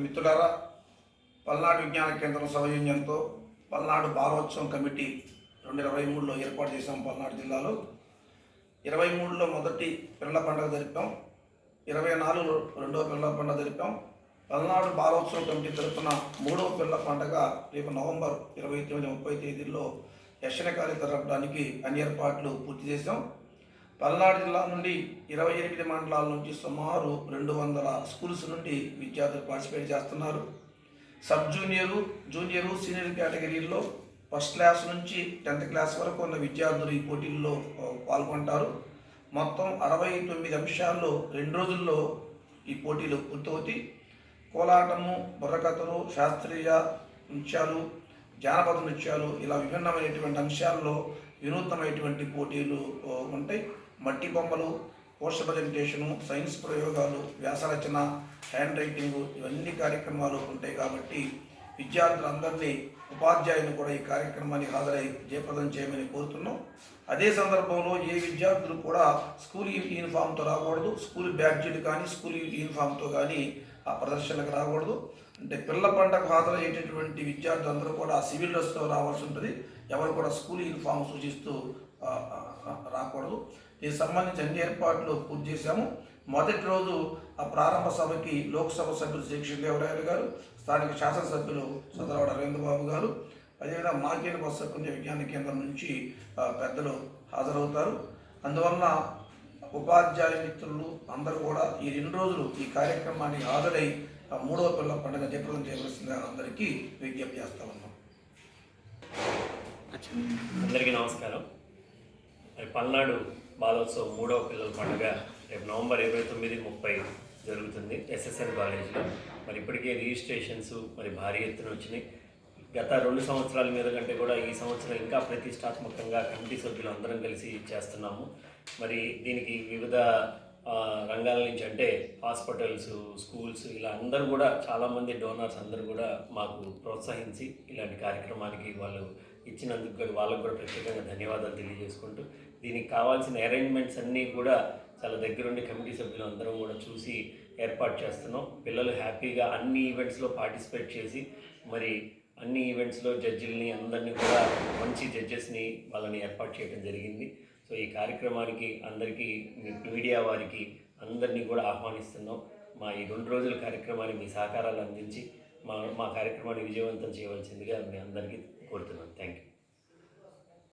మిత్రులారా పల్నాడు విజ్ఞాన కేంద్రం సౌజన్యంతో పల్నాడు బాలోత్సవం కమిటీ రెండు ఇరవై మూడులో ఏర్పాటు చేశాం పల్నాడు జిల్లాలో. ఇరవై మూడులో మొదటి పిల్లల పండుగ జరిపాం. ఇరవై నాలుగు రెండవ పిల్లల పండుగ జరిపాం. పల్నాడు బాలోత్సవం కమిటీ తరఫున మూడవ పిల్లల పండుగ రేపు నవంబర్ ఇరవై తొమ్మిది ముప్పై తేదీల్లో యక్షణకాలి జరపడానికి అన్ని ఏర్పాట్లు పూర్తి చేశాం. పల్నాడు జిల్లా నుండి ఇరవై ఎనిమిది మండలాల నుంచి సుమారు రెండు వందల స్కూల్స్ నుండి విద్యార్థులు పార్టిసిపేట్ చేస్తున్నారు. సబ్ జూనియరు జూనియరు సీనియర్ కేటగిరీల్లో ఫస్ట్ క్లాస్ నుంచి టెన్త్ క్లాస్ వరకు ఉన్న విద్యార్థులు ఈ పోటీల్లో పాల్గొంటారు. మొత్తం అరవై తొమ్మిది అంశాల్లో రెండు రోజుల్లో ఈ పోటీలు పూర్తవుతాయి. కోలాటము బుర్రకథలు శాస్త్రీయ నృత్యాలు జానపద నృత్యాలు ఇలా విభిన్నమైనటువంటి అంశాల్లో వినూత్నమైనటువంటి పోటీలు ఉంటాయి. మట్టి బొమ్మలు పోస్టర్ ప్రజెంటేషను సైన్స్ ప్రయోగాలు వ్యాసరచన హ్యాండ్ రైటింగు ఇవన్నీ కార్యక్రమాలు ఉంటాయి కాబట్టి విద్యార్థులందరినీ ఉపాధ్యాయులు కూడా ఈ కార్యక్రమానికి హాజరై జయప్రదం చేయమని కోరుతున్నాం. అదే సందర్భంలో ఏ విద్యార్థులు కూడా స్కూల్ యూనిఫామ్తో రాకూడదు స్కూల్ బ్యాడ్జీలు కానీ స్కూల్ యూనిఫామ్తో కానీ ఆ ప్రదర్శనకు రాకూడదు. అంటే పిల్ల పండగ హాజరయ్యేటటువంటి విద్యార్థులందరూ కూడా ఆ సివిల్ డ్రెస్లో రావాల్సి ఉంటుంది. ఎవరు కూడా స్కూల్ యూనిఫామ్ సూచిస్తూ రాకూడదు. దీనికి సంబంధించి అన్ని ఏర్పాట్లు పూర్తి చేశాము. మొదటి రోజు ఆ ప్రారంభ సభకి లోక్సభ సభ్యులు శ్రీ కృష్ణదేవరాయలు గారు స్థానిక శాసనసభ్యులు సదరవాడ బాబు గారు అదేవిధంగా మాకేన బస్సు విజ్ఞాన కేంద్రం నుంచి పెద్దలు హాజరవుతారు. అందువలన ఉపాధ్యాయ మిత్రులు అందరూ కూడా ఈ రెండు రోజులు ఈ కార్యక్రమానికి హాజరై ఆ మూడవ పిల్లల పండుగ జయప్రదం చేయవలసిందిగా అందరికీ విజ్ఞప్తి చేస్తా ఉన్నాం. అందరికీ నమస్కారం. పల్నాడు బాలోత్సవం మూడవ పిల్లల పండుగ రేపు నవంబర్ ఇరవై తొమ్మిది ముప్పై జరుగుతుంది ఎస్ఎస్ఎన్ కాలేజీలో. మరి ఇప్పటికే రిజిస్ట్రేషన్స్ మరి భారీ ఎత్తున వచ్చినాయి. గత రెండు సంవత్సరాల మీద కంటే కూడా ఈ సంవత్సరం ఇంకా ప్రతిష్టాత్మకంగా కమిటీ సభ్యులు అందరం కలిసి చేస్తున్నాము. మరి దీనికి వివిధ రంగాల నుంచి అంటే హాస్పిటల్స్ స్కూల్స్ ఇలా అందరూ కూడా చాలామంది డోనర్స్ అందరూ కూడా మాకు ప్రోత్సహించి ఇలాంటి కార్యక్రమానికి వాళ్ళు ఇచ్చినందుకు కూడా వాళ్ళకు కూడా ప్రత్యేకంగా ధన్యవాదాలు తెలియజేసుకుంటూ దీనికి కావాల్సిన అరేంజ్మెంట్స్ అన్నీ కూడా చాలా దగ్గరుండి కమిటీ సభ్యులు అందరం కూడా చూసి ఏర్పాటు చేస్తున్నాం. పిల్లలు హ్యాపీగా అన్ని ఈవెంట్స్లో పార్టిసిపేట్ చేసి మరి అన్ని ఈవెంట్స్లో జడ్జిల్ని అందరినీ కూడా మంచి జడ్జెస్ని వాళ్ళని ఏర్పాటు చేయడం జరిగింది. సో ఈ కార్యక్రమానికి అందరికీ మీడియా వారికి అందరినీ కూడా ఆహ్వానిస్తున్నాం. మా ఈ రెండు రోజుల కార్యక్రమాన్ని మీ సహకారాలు అందించి మా మా కార్యక్రమాన్ని విజయవంతం చేయవలసిందిగా మీ అందరికీ కోరుతున్నాను థ్యాంక్ యూ